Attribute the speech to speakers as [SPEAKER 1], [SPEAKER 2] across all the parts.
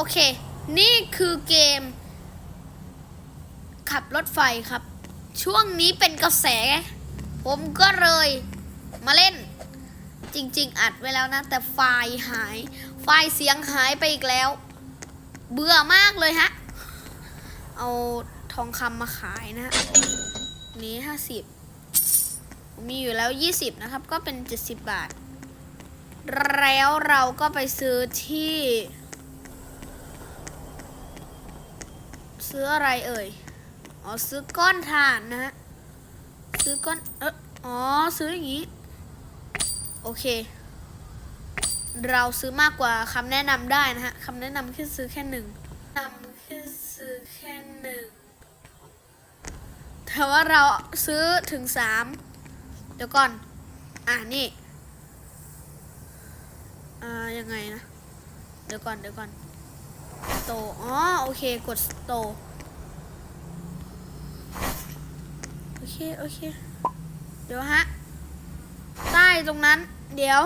[SPEAKER 1] โอเค นี่คือเกม ขับรถไฟครับ ช่วงนี้เป็นกระแส ผมก็เลยมาเล่น จริง ๆ อัดไว้แล้วนะ แต่ไฟล์หาย ไฟล์เสียงหายไปอีกแล้ว เบื่อมากเลยฮะ เอาทองคำมาขายนะฮะนี้ห้าสิบมีอยู่แล้วยี่สิบนะครับ ก็เป็นเจ็ดสิบบาท แล้วเราก็ไปซื้อที่ ซื้ออะไรเอ่ย อ๋อซื้อก้อนถ่านนะฮะ ซื้อก้อนเอออ๋อซื้ออย่างนี้ โอเค เราซื้อมากกว่าคำแนะนำได้นะฮะคำแนะนำแค่ซื้อแค่หนึ่งนำแค่ซื้อแค่หนึ่งแต่ว่าเราซื้อถึงสามเดี๋ยวก่อน อะนี่อ่ายังไงนะ เดี๋ยวก่อนเดี๋ยวก่อนโต อ๋อ โอเค กดโต โอ เค โอเค เดี๋ยวฮะ ใต้ตรงนั้น เดี๋ยว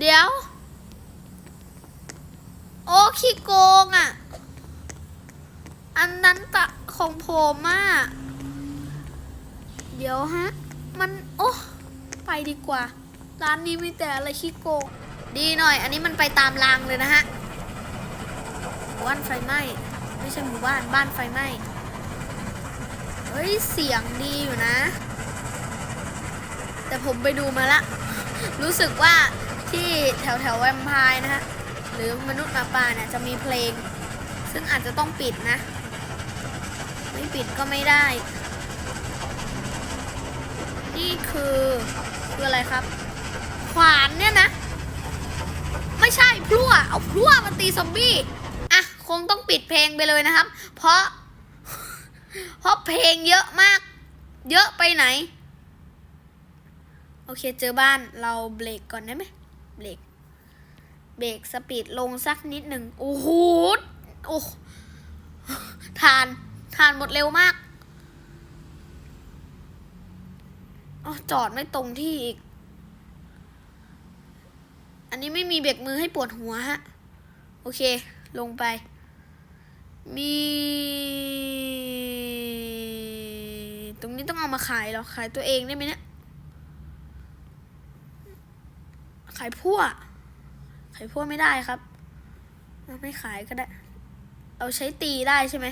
[SPEAKER 1] เดี๋ยว โอ้ขี้โกงอะ อันนั้นตะของผมอะ เดี๋ยวฮะ มัน โอ้ไปดีกว่า ร้านนี้มีแต่อะไรขี้โกง ดีหน่อย อันนี้มันไปตามรางเลยนะฮะหมู่บ้านไฟไหม้ ไม่ใช่หมู่บ้าน บ้านไฟไหม้ เฮ้ย เสียงดีอยู่นะ แต่ผมไปดูมาละ รู้สึกว่าที่แถวแถวแวมไพร์นะฮะ หรือมนุษย์มาป่าเนี่ยจะมีเพลง ซึ่งอาจจะต้องปิดนะ ไม่ปิดก็ไม่ได้ นี่คือคืออะไรครับ ขวานเนี่ยนะ ไม่ใช่พลั่ว เอาพลั่วมาตีซอมบี้ อะ คงต้องปิดเพลงไปเลยนะครับ เพราะ เพราะเพลงเยอะมาก เยอะไปไหน โอเคเจอบ้านเราเบรกก่อนได้ไหมเบรกเบรกสปีดลงสักนิดหนึ่งโอ้โหโอ้ทานทานหมดเร็วมากอ๋อจอดไม่ตรงที่อีก อันนี้ไม่มีเบรกมือให้ปวดหัวฮะ โอเค ลงไป มี ตรงนี้ต้องเอามาขายหรอ ขายตัวเองได้ไหมเนี่ย ขายพั่ว ขายพั่วไม่ได้ครับ ไม่ขายก็ได้เราใช้ตีได้ใช่ไหม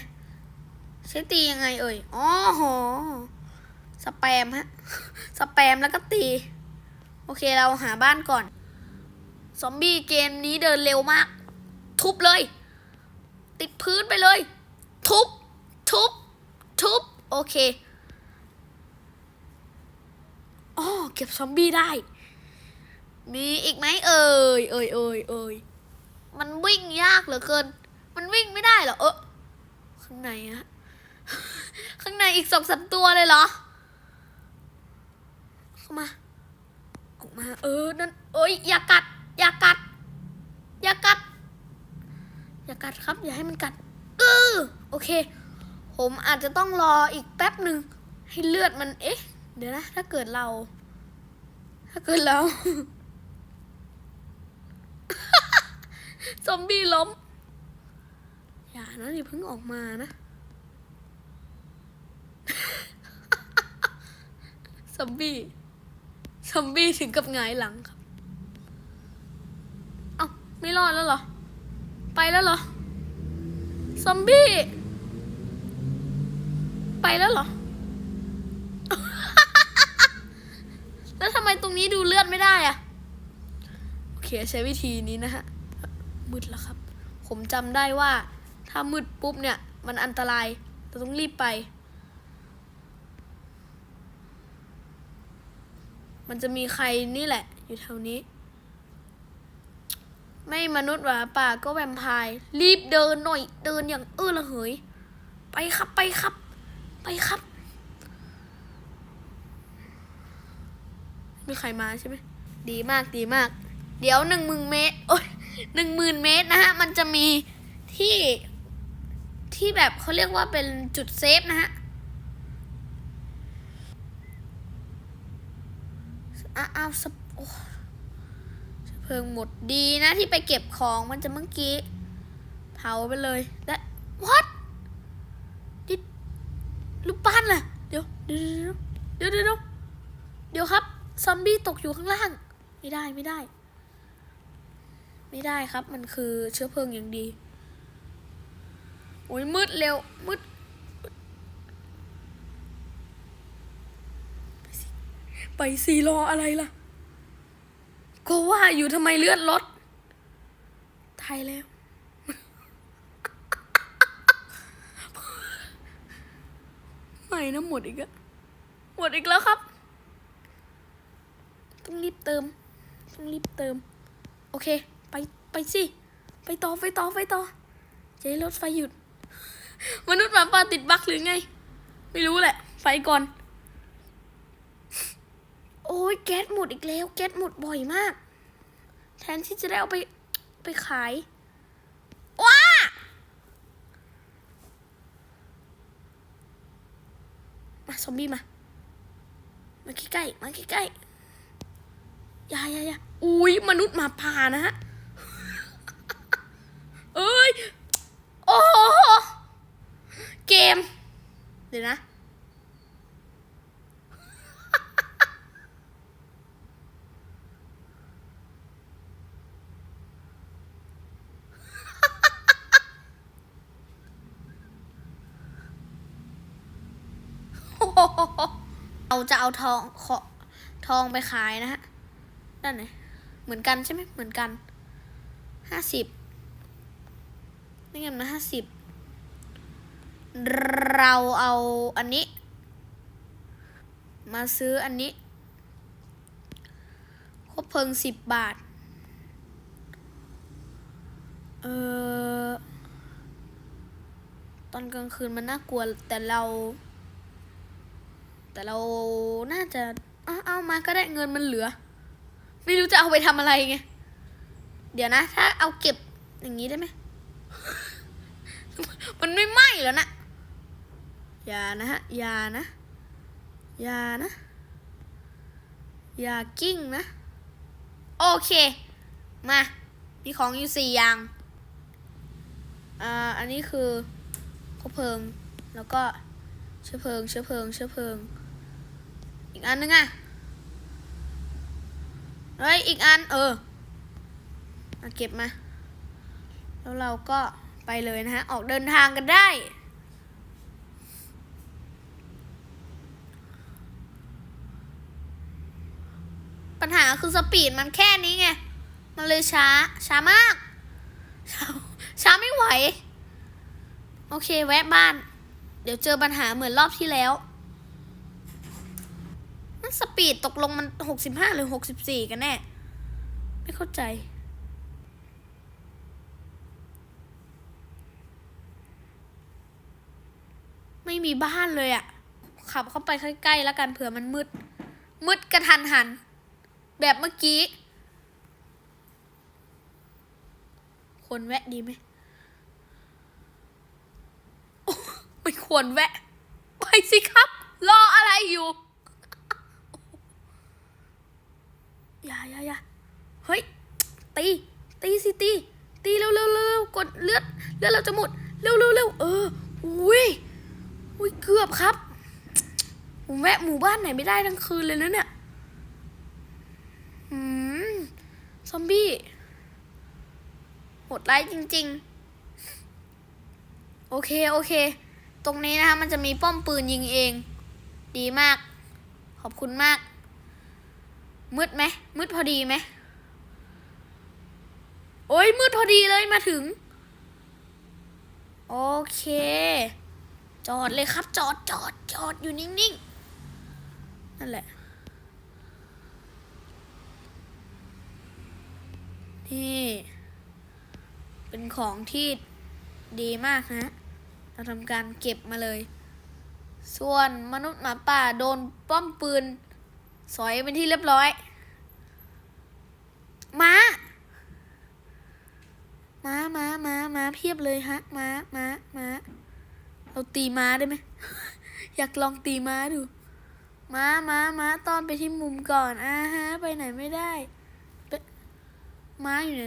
[SPEAKER 1] ใช้ตียังไงเอ่ย อ๋อโห สแปมฮะ สแปมแล้วก็ตี โอเคเราหาบ้านก่อน ซอมบี้เกมนี้เดินเร็วมาก ทุบเลย ติดพื้นไปเลย ทุบ ทุบ ทุบ โอเค อ๋อเก็บซอมบี้ได้ มีอีกไหมเอ่ยเอ่ยเอ่ยเอ่ยมันวิ่งยากเหลือเกิน มันวิ่งไม่ได้เหรอเออข้างในอะข้างในอีกสองสามตัวเลยเหรอเข้ามาออกมา เออนั่นเอ้ยอย่ากัด อย่ากัด อย่ากัด อย่ากัดครับ อย่าให้มันกัดเออโอเค ผมอาจจะต้องรออีกแป๊บหนึ่งให้เลือดมันเอ๊ะ เดี๋ยวนะ ถ้าเกิดเรา ถ้าเกิดเรา ซอมบี้ล้ม อย่านะอย่าเพิ่งออกมานะ ซอมบี้ ซอมบี้ถึงกับหงายหลังครับ เอ้า ไม่รอดแล้วเหรอ ไปแล้วเหรอ ซอมบี้ ไปแล้วเหรอ แล้วทำไมตรงนี้ดูเลือดไม่ได้อะโอเคใช้วิธีนี้นะฮะ มืดแล้วครับ ผมจำได้ว่า ถ้ามืดปุ๊บเนี่ย มันอันตรายเราต้องรีบไป มันจะมีใครนี่แหละ อยู่แถวนี้ ไม่มนุษย์หมาป่าก็แวมไพร์รีบเดินหน่อย เดินอย่างเออระเหย ไปครับไปครับ ไปครับ มีใครมาใช่ไหมดีมากดีมาก เดี๋ยวหนึ่งหมื่นเมตรโอ้ยหนึ่งหมื่นเมตรนะฮะ มันจะมีที่ที่แบบเขาเรียกว่าเป็นจุดเซฟนะฮะอ้าวอ้าสโอ้เพลิงหมดดีนะที่ไปเก็บของมันจะเมื่อกี้ เผาไปเลยและ what ดิลูกปั้นล่ะเดี๋ยเดี๋ยวเดี๋ยวเดี๋ยวเดี๋ยวเดี๋ยวครับ ซอมบี้ตกอยู่ข้างล่าง ไม่ได้ไม่ได้ ไม่ได้ครับ มันคือเชื้อเพลิงอย่างดี โอ้ยมืดเร็ว มืดไปสีรออะไรล่ะก็ว่าอยู่ทำไมเลือดลดไทยแล้ว ไม่นะหมดอีกอะหมดอีกแล้วครับ ต้องรีบเติม ต้องรีบเติม โอเค ไป ไปสิ ไปต่อ ไปต่อ ไปต่อจะให้รถไฟหยุด มนุษย์หมาป่าติดบั๊กหรือไง ไม่รู้แหละ ไฟก่อน โอ้ยแก๊สหมดอีกแล้ว แก๊สหมดบ่อยมาก แทนที่จะได้เอาไป ไปขายว้ามาซอมบี้มา มาใกล้ๆมาใกล้ๆ อย่าอย่าอย่าอุ้ยมนุษย์หมาป่านะฮะเอ้ย โอ้โหเกม เดี๋ยวนะ เราจะเอาทองขอทองไปขายนะฮะ ด้านไหน เหมือนกันใช่ไหมเหมือนกันห้าสิบนี่ไงนะห้าสิบเราเอาอันนี้ มาซื้ออันนี้ครบเพลิงสิบบาท เออตอนกลางคืนมันน่ากลัว แต่เรา แต่เราน่าจะเอาเอามาก็ได้เงินมันเหลือ ไม่รู้จะเอาไปทำอะไรไง เดี๋ยวนะ ถ้าเอาเก็บอย่างนี้ได้ไหม มันไม่ไหม้แล้วนะ อย่านะฮะ อย่านะ อย่านะ อย่ากิ้งนะ โอเค มา มีของอยู่สี่อย่างอ่าอันนี้คือคบเพลิง แล้วก็เชื้อเพลิง เชื้อเพลิง เชื้อเพลิง อีกอันนึงอะ เฮ้ย อีกอัน เออมาเก็บมา แล้วเราก็ไปเลยนะฮะ ออกเดินทางกันได้ ปัญหาคือสปีดมันแค่นี้ไง มันเลยช้า ช้ามาก ช้าช้าไม่ไหว โอเค แวะบ้าน เดี๋ยวเจอปัญหาเหมือนรอบที่แล้ว สปีดตกลงมันหกสิบห้าหรือหกสิบสี่กันแน่ ไม่เข้าใจ ไม่มีบ้านเลยอะขับเข้าไปใกล้ๆแล้วกันเผื่อมันมืด มืดกระทันหัน แบบเมื่อกี้ควรแวะดีไหมไม่ควรแวะ ไปสิครับ รออะไรอยู่ อย่าอย่าอย่าเฮ้ย ตี ตีสิตี ตีเร็วเร็วเร็วกดเลือด เลือดเราจะหมด เร็วเร็วเร็วเออ อุ้ย อุ้ย เกือบครับผมแวะหมู่บ้านไหนไม่ได้ทั้งคืนเลยนะเนี่ย อืม ซอมบี้โหดร้ายจริง ๆ โอเค โอเค ตรงนี้นะคะ มันจะมีป้อมปืนยิงเอง ดีมาก ขอบคุณมาก มืดไหมมืดพอดีไหมโอ้ยมืดพอดีเลยมาถึง โอเค จอดเลยครับ จอดจอดจอดอยู่นิ่งๆ นั่นแหละ นี่ เป็นของที่ดีมากนะเราทำการเก็บมาเลย ส่วนมนุษย์หมาป่าโดนป้อมปืน สอยเป็นที่เรียบร้อย ม้า ม้าม้าม้าม้าเพียบเลยฮะ ม้าม้าม้าเราตีม้าได้ไหม อยากลองตีม้าดู ม้าม้าม้าตอนไปที่มุมก่อนอ่าฮะ ไปไหนไม่ได้ ม้าอยู่ไหน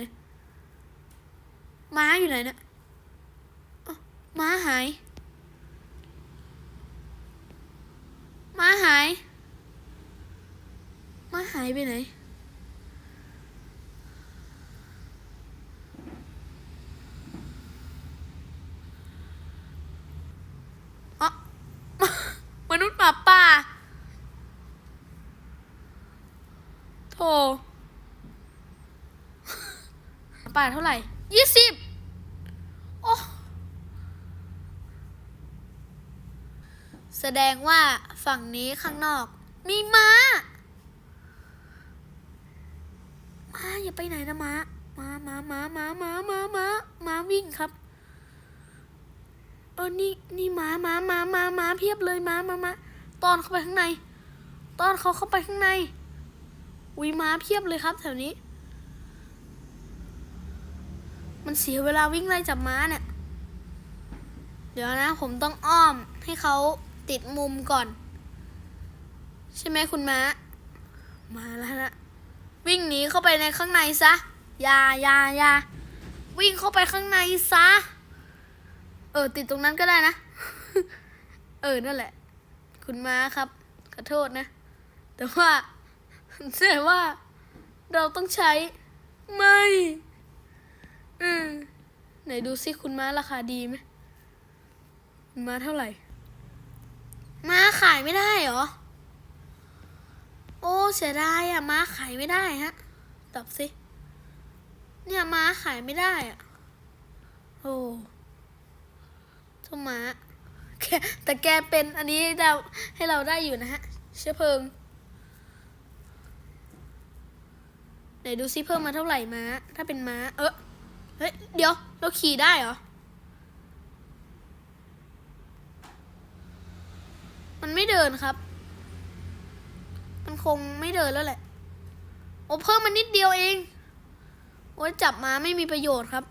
[SPEAKER 1] ม้าอยู่ไหนเนี่ยม้าหาย ม้าหาย หายไปไหน อ๋อ มนุษย์หมาป่าโธ่ป่าเท่าไหร่ยี่สิบโอ้แสดงว่าฝั่งนี้ข้างนอก มีม้า ม้าอย่า ไปไหนนะม้าม้าม้าม้าม้าม้าม้าม้าม้าวิ่งครับเออนี่นี่ม้าม้าม้าม้าม้าเพียบเลยม้าม้าม้าตอนเข้าไปข้างใน ตอนเขาเข้าไปข้างในอุ้ยม้าเพียบเลยครับแถวนี้ มันเสียเวลาวิ่งไล่จับม้าเนี่ย เดี๋ยวนะ ผมต้องอ้อมให้เขาติดมุมก่อน ใช่ไหมคุณม้า มาแล้วนะ วิ่งหนีเข้าไปในข้างในซะอย่าอย่าอย่าวิ่งเข้าไปข้างในซะ เออ ติดตรงนั้นก็ได้นะ เออ นั่นแหละ คุณม้าครับ ขอโทษนะ แต่ว่าแต่ว่า เราต้องใช้ ไม่ อืมไหนดูซิคุณม้าราคาดีไหมม้าเท่าไหร่ ม้าขายไม่ได้เหรอ อ้เสียดายอะม้าขายไม่ได้ฮะตอบสิเนี่ยม้าขายไม่ได้อะโอ้เจ้าม้าแกแต่แกเป็นอันนี้เราให้เราได้อยู่นะฮะ เชื้อเพลิงไหนดูซิเพิ่มมาเท่าไหร่ม้า ถ้าเป็นม้า เออเฮ้ย เดี๋ยว เราขี่ได้เหรอ มันไม่เดินครับ มันคงไม่เดินแล้วแหละ โอ้เพิ่มมันนิดเดียวเอง โอ้จับมาไม่มีประโยชน์ครับ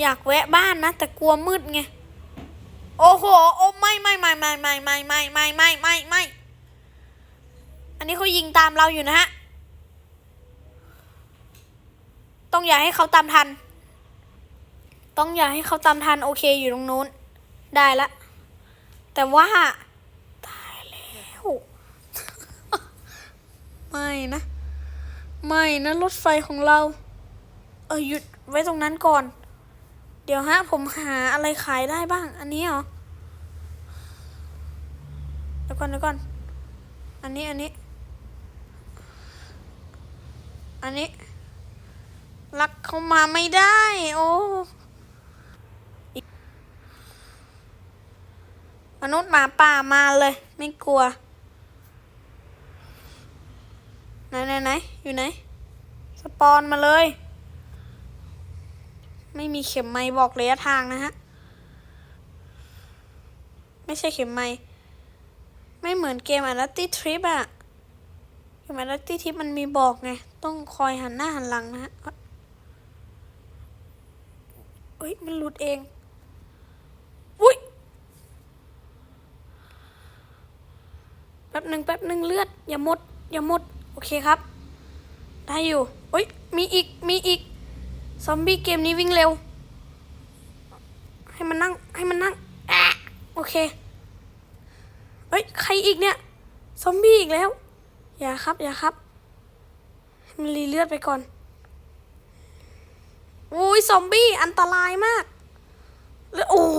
[SPEAKER 1] อยากแวะบ้านนะ แต่กลัวมืดไง โอ้โห โอ้ไม่ไม่ไม่ไม่ไม่ไม่ไม่ไม่ไม่ไม่ไม่ อันนี้เขายิงตามเราอยู่นะฮะ ต้องอย่าให้เขาตามทัน ต้องอย่าให้เขาตามทันโอเคอยู่ตรงนู้น ได้ละ แต่ว่า ตายแล้ว ไม่นะ ไม่นะรถไฟของเรา เออหยุดไว้ตรงนั้นก่อน เดี๋ยวฮะ ผมหาอะไรขายได้บ้าง อันนี้เหรอเดี๋ยวก่อนเดี๋ยวก่อน อันนี้อันนี้ อันนี้ รักเขามาไม่ได้ โอ้มนุษย์หมาป่ามาเลย ไม่กลัว ไหนไหนไหนอยู่ไหน สปอนมาเลย ไม่มีเข็มไม้บอกระยะทางนะฮะ ไม่ใช่เข็มไม้ไม่เหมือนเกมอัลตี้ทริปอะเกมอัลตี้ทริปมันมีบอกไง ต้องคอยหันหน้าหันหลังนะฮะเอ้ย มันหลุดเอง อุ้ย แป๊บหนึ่งแป๊บหนึ่งเลือด อย่าหมด อย่าหมด เคครับ ได้อยู่โอ้ยมีอีก มีอีก ซอมบี้เกมนี้วิ่งเร็ว ให้มันนั่ง ให้มันนั่งอโอเคเฮ้ย ใครอีกเนี่ย ซอมบี้อีกแล้ว อย่าครับ อย่าครับมันรีเลือดไปก่อนอุ้ยซอมบี้อันตรายมากแล้วโอ้โห